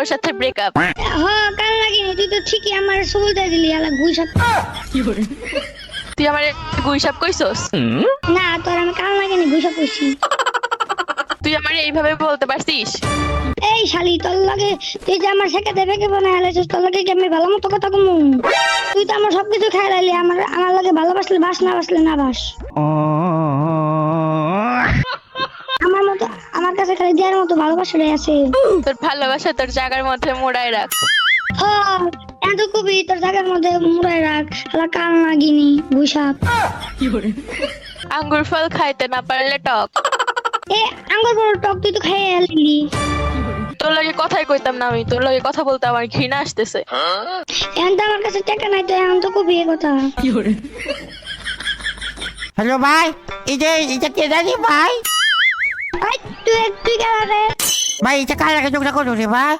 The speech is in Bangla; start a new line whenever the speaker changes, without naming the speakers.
তোর সাথে ব্রেকআপ
হ কাল লাগিনি তুই তো ঠিকই আমার সুবিধা দিলি আলা গুইসাপ
তুই আমার গুইসাপ কইছস?
না তোর আমি কাল লাগিনি গুইসাপ কইছি।
তুই আমার এইভাবে বলতে পারছিস?
এই শালি তোর লাগে তুই যে আমার শেখাতে ফেকে বানায় আলাইছিস তোর লাগে কি আমি ভালো মতো কথা কমু? তুই তো আমার সবকিছু খাই লাইলি আমার আমার লাগে ভালোবাসলে বাস না বাসলে না বাস আমার মতো আমার কাছে খালি দেওয়ার মতো ভালোবাসাটাই আছে।
তোর ভালোবাসা তোর জায়গার মধ্যে মোড়ায় রাখ।
হ এত কবি তোর জায়গার মধ্যে মুড়াই রাখ। আলা কাল লাগিনি গুইসাপ
আঙ্গুর ফল খাইতে না পারলে টক।
এ আঙ্গুর বড় টক তুই তো খাই আলিলি
তোর লাগে কথাই কইতাম না আমি তোর লাগে কথা বলতে আমার ঘৃণা আসতেছে।
এখন তো আমার কাছে টাকা নাই তো এখন তো কবি এ কথা।
হ্যালো ভাই এটা এটা কে জানি ভাই?
ভাই তুই তুই কেন রে
ভাই এটা কার লাগে যোগটা করো রে ভাই?